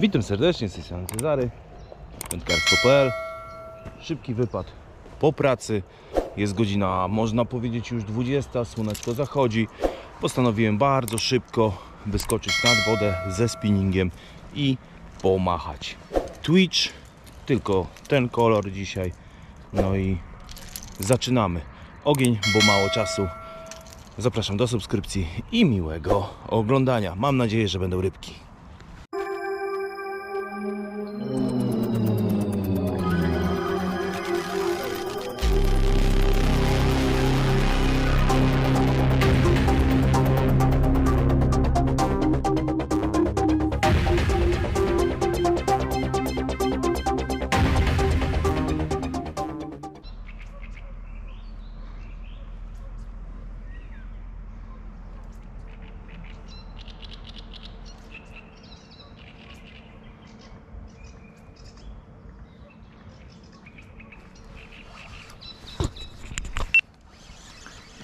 Witam serdecznie, z tej strony Cezary, wędkarstwo.pl Szybki wypad po pracy. Jest godzina, można powiedzieć, już 20, słoneczko zachodzi. Postanowiłem bardzo szybko wyskoczyć nad wodę ze spinningiem i pomachać. Twitch, tylko ten kolor dzisiaj. No i zaczynamy. Ogień, bo mało czasu. Zapraszam do subskrypcji i miłego oglądania. Mam nadzieję, że będą rybki.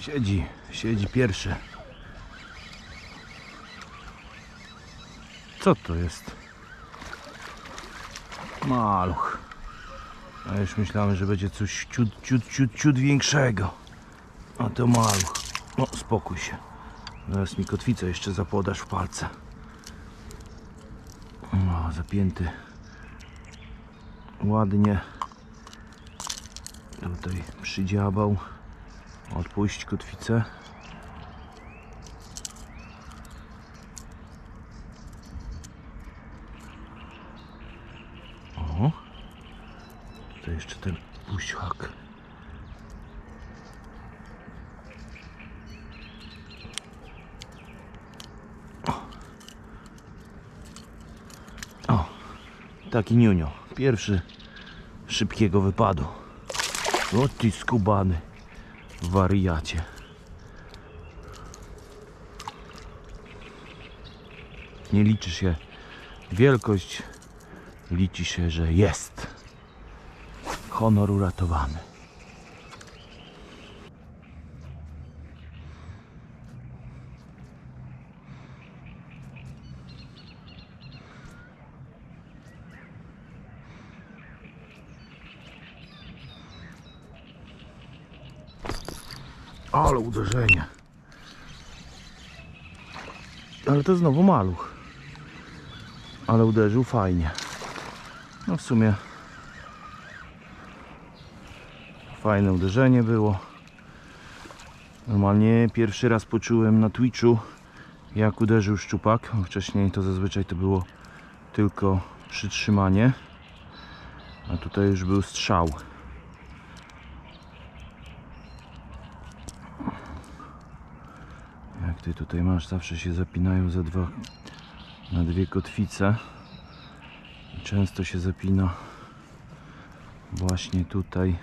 Siedzi, siedzi pierwszy. Co to jest? Maluch. A już myślałem, że będzie coś ciut, ciut, ciut, ciut większego. A to maluch. No, spokój się. Zaraz mi kotwicę jeszcze zapodasz w palce. No, zapięty. Ładnie. Tutaj przydziabał. Odpuść kotwicę. O. Tutaj jeszcze ten o. Taki niunio. Pierwszy szybkiego wypadu. O ty skubany wariacie. Nie liczy się wielkość, liczy się, że jest. Honor uratowany. Ale uderzenie. Ale to znowu maluch. Ale uderzył fajnie. No w sumie fajne uderzenie było. Normalnie pierwszy raz poczułem na Twitchu jak uderzył szczupak. Wcześniej to zazwyczaj to było tylko przytrzymanie. A tutaj już był strzał. Jak tutaj masz, zawsze się zapinają za dwa, na dwie kotwice. Często się zapina właśnie tutaj.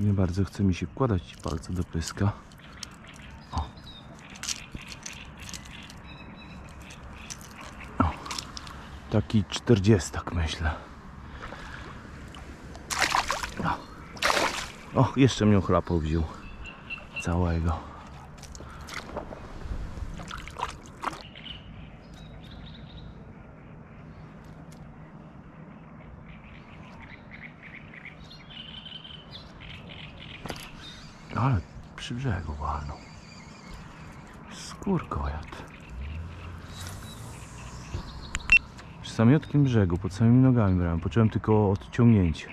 Nie bardzo chce mi się wkładać palce do pyska. O. O. Taki czterdziestak myślę. O. o, jeszcze mnie chlapał wziął. Całego. Ale przy brzegu walnął. Skórkojad. Przy samiutkim brzegu, pod samymi nogami brałem. Poczułem tylko odciągnięcie.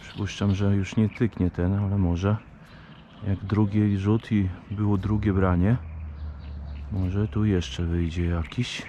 Przypuszczam, że już nie tyknie ten, ale może jak drugi rzut i było drugie branie, może tu jeszcze wyjdzie jakiś.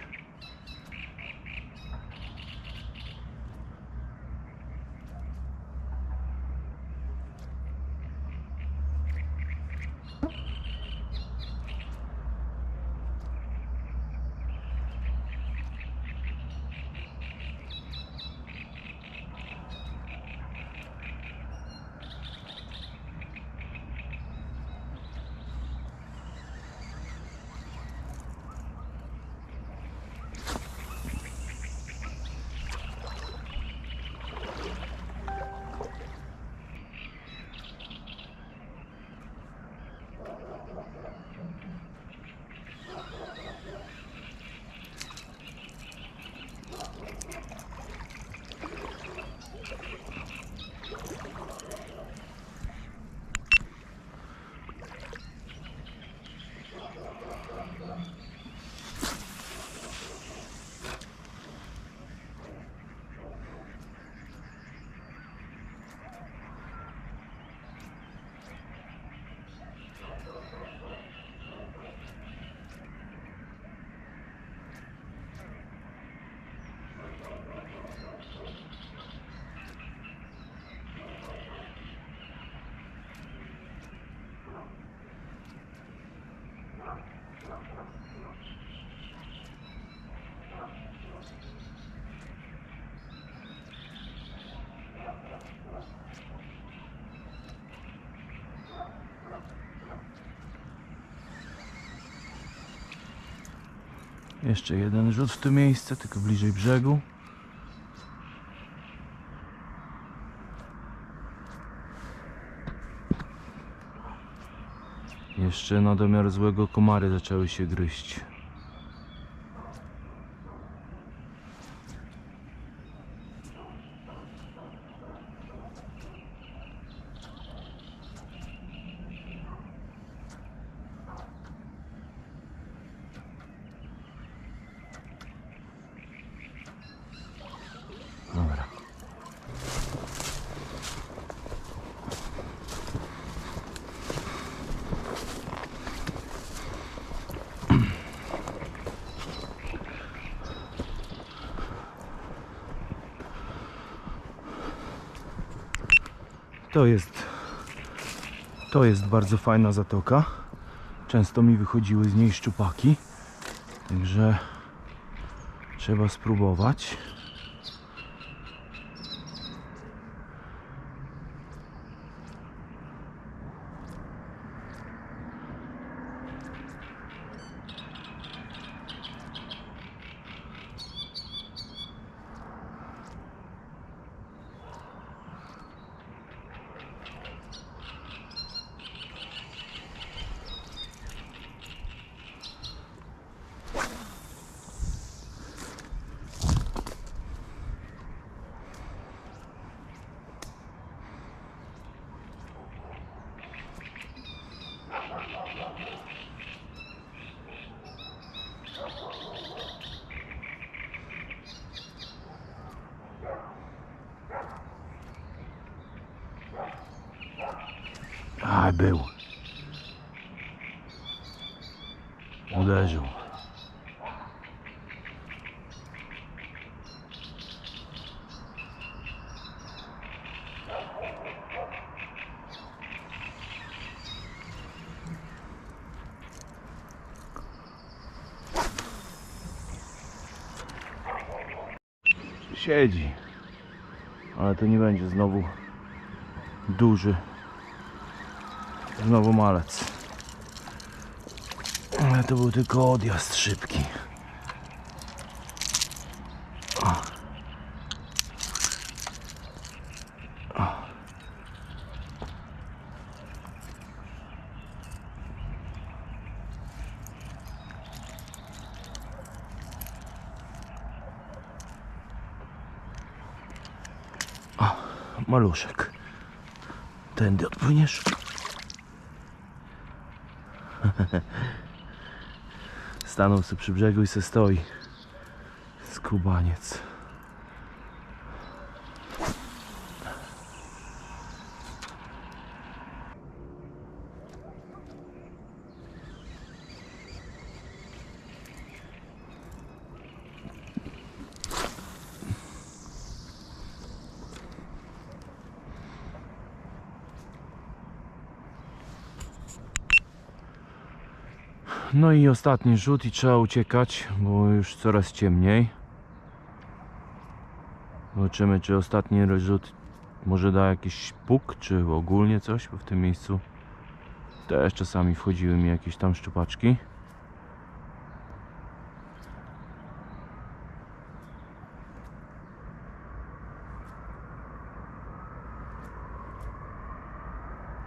Jeszcze jeden rzut w tym miejscu, tylko bliżej brzegu. Jeszcze na domiar złego komary zaczęły się gryźć. To jest to jest bardzo fajna zatoka. Często mi wychodziły z niej szczupaki. Także trzeba spróbować. A, był. Uderzył. Siedzi. Ale to nie będzie znowu duży. Znowu malec. Ale to był tylko odjazd szybki. Maluszek. Tędy odpłyniesz? Stanął sobie przy brzegu i se stoi. Skubaniec. No i ostatni rzut i trzeba uciekać, bo już coraz ciemniej. Zobaczymy, czy ostatni rzut może da jakiś puk, czy ogólnie coś, bo w tym miejscu też czasami wchodziły mi jakieś tam szczupaczki.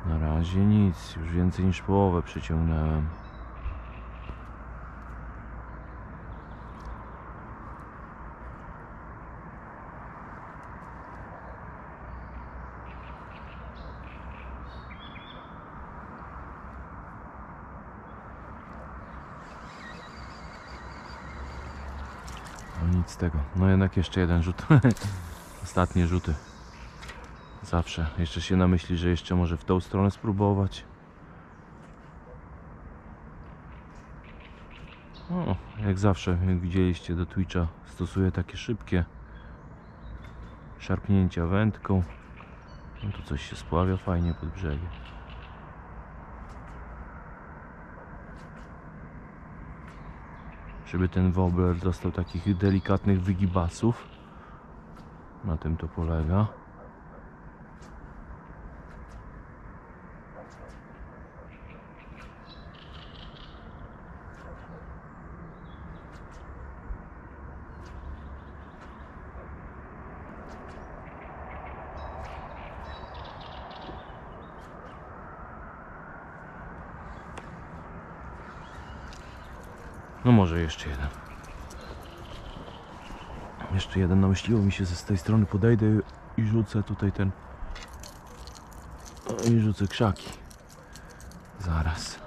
Na razie nic, już więcej niż połowę przeciągnąłem. Nic z tego. No jednak jeszcze jeden rzut. Ostatnie rzuty. Zawsze. Jeszcze się namyśli, że jeszcze może w tą stronę spróbować. O, jak zawsze, jak widzieliście do Twitcha, stosuję takie szybkie szarpnięcia wędką. No tu coś się spławia fajnie pod brzegiem. Żeby ten wobbler dostał takich delikatnych wygibasów. Na tym to polega. No może jeszcze jeden. Jeszcze jeden namyśliło mi się, że z tej strony podejdę i rzucę tutaj ten... I rzucę krzaki. Zaraz.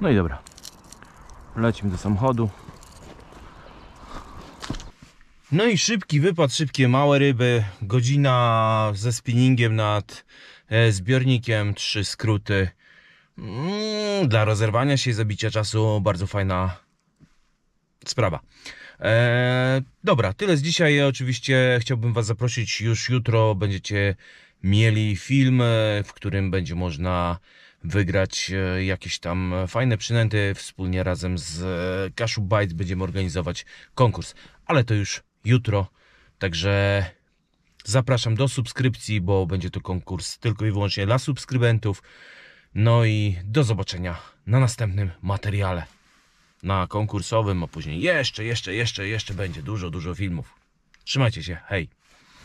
No i dobra. Lecimy do samochodu. No i szybki wypad, szybkie małe ryby. Godzina ze spinningiem nad e, zbiornikiem, trzy skróty. Mm, dla rozerwania się i zabicia czasu bardzo fajna sprawa. E, dobra, tyle z dzisiaj. Oczywiście chciałbym Was zaprosić już jutro. Będziecie mieli film, e, w którym będzie można wygrać e, jakieś tam fajne przynęty. Wspólnie razem z e, Kashu Byte będziemy organizować konkurs, ale to już jutro. Także zapraszam do subskrypcji, bo będzie to konkurs tylko i wyłącznie dla subskrybentów. No i do zobaczenia na następnym materiale. Na konkursowym, a później jeszcze, jeszcze, jeszcze, jeszcze będzie dużo, dużo filmów. Trzymajcie się, hej!